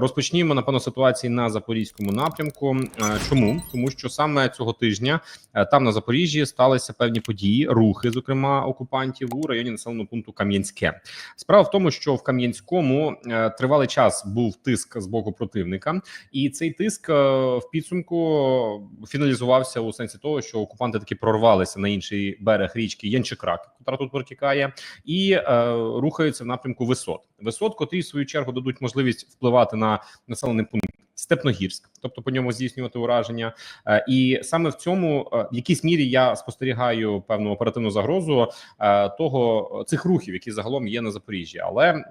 розпочнімо напевно ситуації на запорізькому напрямку. Е, Чому тому, що саме цього тижня е, там на Запоріжжі сталися певні події, рухи, зокрема окупантів у районі населеного пункту Кам'янське. Справа в тому, що в Кам'янському е, тривалий час був тиск з боку противника, і цей тиск в підсумку фіналізувався у сенсі того, що окупанти таки прорвалися на інший берег річки Янчикрак, яка тут протікає, і рухаються в напрямку висот. Висот, котрі в свою чергу дадуть можливість впливати на населений пункт. Степногірськ, тобто по ньому здійснювати ураження, Е, і саме в цьому е, в якійсь мірі я спостерігаю певну оперативну загрозу е, того цих рухів, які загалом є на Запоріжжі, але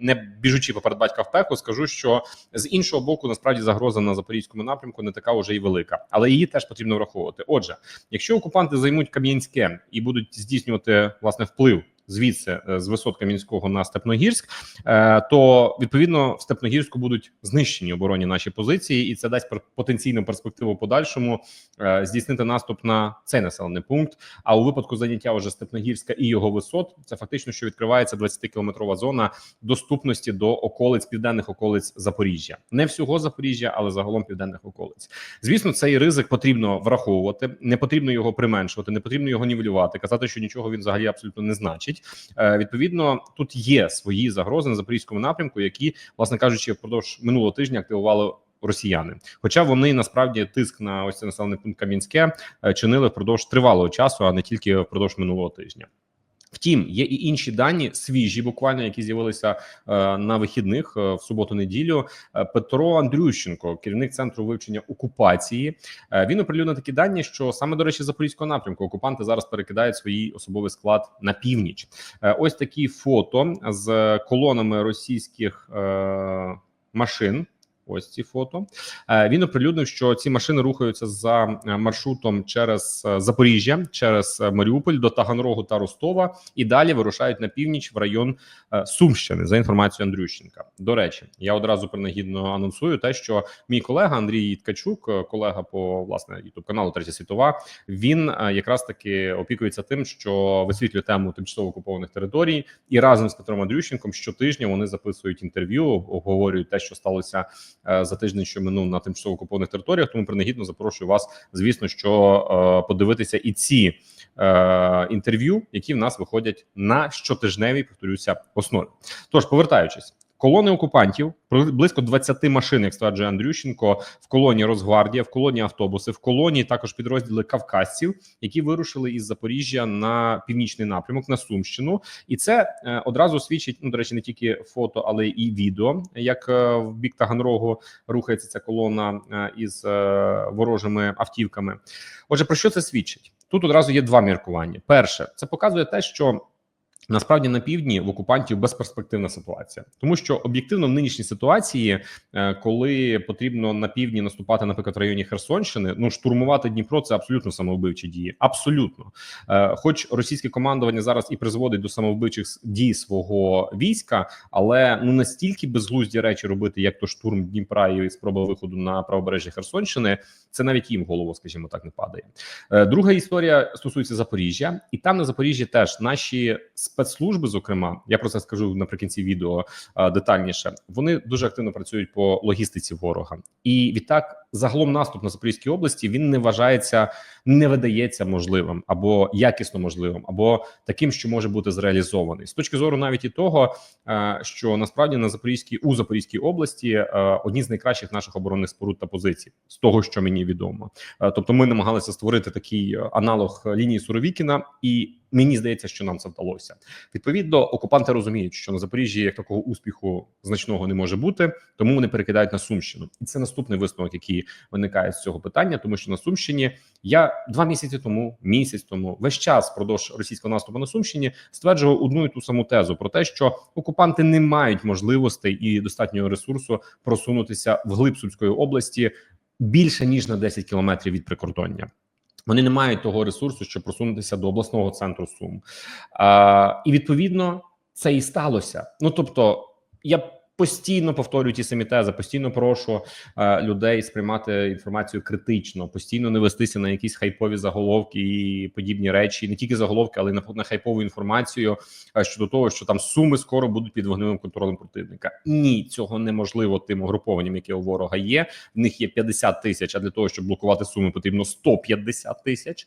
не біжучи поперед батька в пекло, скажу, що з іншого боку, насправді загроза на запорізькому напрямку не така вже і велика, але її теж потрібно враховувати. Отже, якщо окупанти займуть Кам'янське і будуть здійснювати власне вплив. Звідси е, з висот Кам'янського на Степногірськ, е, то відповідно в Степногірську будуть знищені оборонні наші позиції, і це дасть потенційну перспективу подальшому е, здійснити наступ на цей населений пункт. А у випадку заняття уже Степногірська і його висот, це фактично, що відкривається 20-кілометрова зона доступності до околиць південних околиць Запоріжжя, не всього Запоріжжя, але загалом південних околиць. Звісно, цей ризик потрібно враховувати. Не потрібно його применшувати, не потрібно його нівелювати, казати, що нічого він взагалі абсолютно не значить. Е, Відповідно, тут є свої загрози на запорізькому напрямку, які, власне кажучи, впродовж минулого тижня активували. Росіяни, хоча вони насправді тиск на ось цей населений пункт Кам'янське е, чинили впродовж тривалого часу, а не тільки впродовж минулого тижня. Втім, є і інші дані свіжі, буквально які з'явилися е, на вихідних е, в суботу-неділю. Е, Петро Андрющенко, керівник центру вивчення окупації, він оприлюднив такі дані, що саме до речі, запорізького напрямку окупанти зараз перекидають свій особовий склад на північ. Ось такі фото з колонами російських машин. Ось ці фото. Е, Він оприлюднив, що ці машини рухаються за е, маршрутом через е, Запоріжжя, через Маріуполь до Таганрогу та Ростова, і далі вирушають на північ в район Сумщини за інформацією Андрющенка. До речі, я одразу принагідно анонсую те, що мій колега Андрій Ткачук, колега по власне youtube каналу Третя світова, він якраз таки опікується тим, що висвітлює тему тимчасово окупованих територій, і разом з Петром Андрющенком щотижня вони записують інтерв'ю, обговорюють те, що сталося за тиждень, що минув на тимчасово окупованих територіях. Тому принагідно запрошую вас, звісно, що е, подивитися і ці е, інтерв'ю, які в нас виходять на щотижневій, повторюся, основі. Тож, повертаючись. Колони окупантів близько 20 машин, як стверджує Андрющенко, в колоні Росгвардія, в колоні автобуси, в колоні також підрозділи кавказців, які вирушили із Запоріжжя на північний напрямок на Сумщину, і це е, одразу свідчить. Ну до речі, не тільки фото, але і відео, як е, в бік Таганрогу рухається ця колона е, із ворожими автівками. Отже, про що це свідчить? Тут одразу є два міркування. Перше, це показує те, що Насправді на півдні в окупантів безперспективна ситуація, тому що об'єктивно в нинішній ситуації, е, коли потрібно на півдні наступати, наприклад, в районі Херсонщини, ну штурмувати Дніпро це абсолютно самовбивчі дії. Абсолютно, Е, хоч російське командування зараз і призводить до самовбивчих дій свого війська, але ну настільки безглузді речі робити, як то штурм Дніпра і спроба виходу на правобережжя Херсонщини, це навіть їм голову, скажімо так, не падає. Е, Друга історія стосується Запоріжжя, і там на Запоріжжі теж наші спецслужби, зокрема, я про це скажу наприкінці відео детальніше. Вони дуже активно працюють по логістиці ворога, і відтак загалом наступ на Запорізькій області він не вважається, не видається можливим або якісно можливим, або таким, що може бути зреалізований з точки зору навіть і того, е, що насправді на Запорізькій у Запорізькій області е, одні з найкращих наших оборонних споруд та позицій, з того, що мені відомо. Е, Тобто, ми намагалися створити такий аналог лінії Суровікіна, і мені здається, що нам це вдалося. Відповідно, окупанти розуміють, що на Запоріжжі як такого успіху значного не може бути, тому вони перекидають на Сумщину, і це наступний висновок, який виникає з цього питання, тому що на Сумщині я два місяці тому, місяць тому, весь час впродовж російського наступу на Сумщині стверджував одну і ту саму тезу про те, що окупанти не мають можливостей і достатнього ресурсу просунутися в глиб Сумської області більше ніж на 10 кілометрів від прикордоння. Вони не мають того ресурсу, щоб просунутися до обласного центру Сум. А, і відповідно це і сталося. Ну тобто, я Постійно повторюю ті самі тези, постійно прошу е, людей сприймати інформацію критично, постійно не вестися на якісь хайпові заголовки і подібні речі, не тільки заголовки, але й на, на хайпову інформацію е, щодо того, що там суми скоро будуть під вогневим контролем противника. Ні, цього неможливо тим угрупованням, які у ворога є. В них є 50 тисяч. А для того, щоб блокувати суми, потрібно 150 тисяч.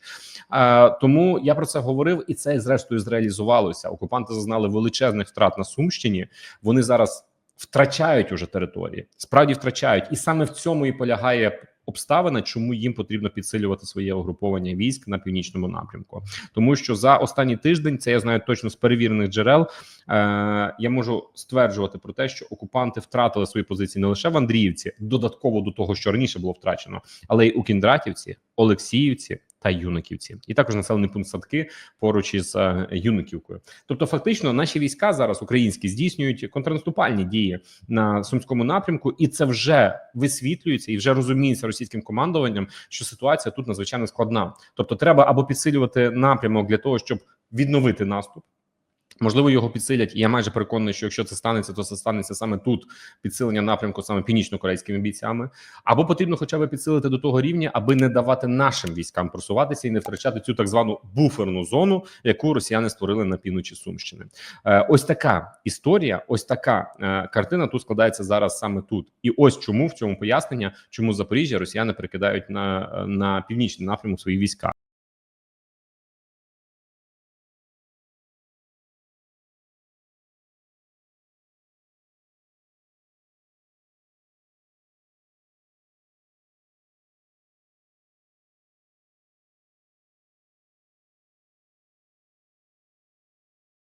Е, тому я про це говорив, і це зрештою зреалізувалося. Окупанти зазнали величезних втрат на Сумщині. Вони зараз втрачають уже території, справді втрачають, і саме в цьому і полягає обставина, чому їм потрібно підсилювати своє угруповання військ на північному напрямку, тому що за останній тиждень це я знаю точно з перевірених джерел. Е, я можу стверджувати про те, що окупанти втратили свої позиції не лише в Андріївці, додатково до того, що раніше було втрачено, але й у Кіндратівці, Олексіївці та Юниківці, і також населений пункт садки поруч із е, Юниківкою. Тобто, фактично, наші війська зараз українські здійснюють контрнаступальні дії на сумському напрямку, і це вже висвітлюється і вже розуміється російським командуванням, що ситуація тут надзвичайно складна. Тобто, треба або підсилювати напрямок для того, щоб відновити наступ. Можливо, його підсилять, і я майже переконаний, що якщо це станеться, то це станеться саме тут підсилення напрямку, саме північно-корейськими бійцями, або потрібно хоча б підсилити до того рівня, аби не давати нашим військам просуватися і не втрачати цю так звану буферну зону, яку росіяни створили на півночі Сумщини. Е, ось така історія, ось така е, картина тут складається зараз саме тут. І ось чому в цьому пояснення, чому Запоріжжя росіяни перекидають на, на північний напрямок свої війська.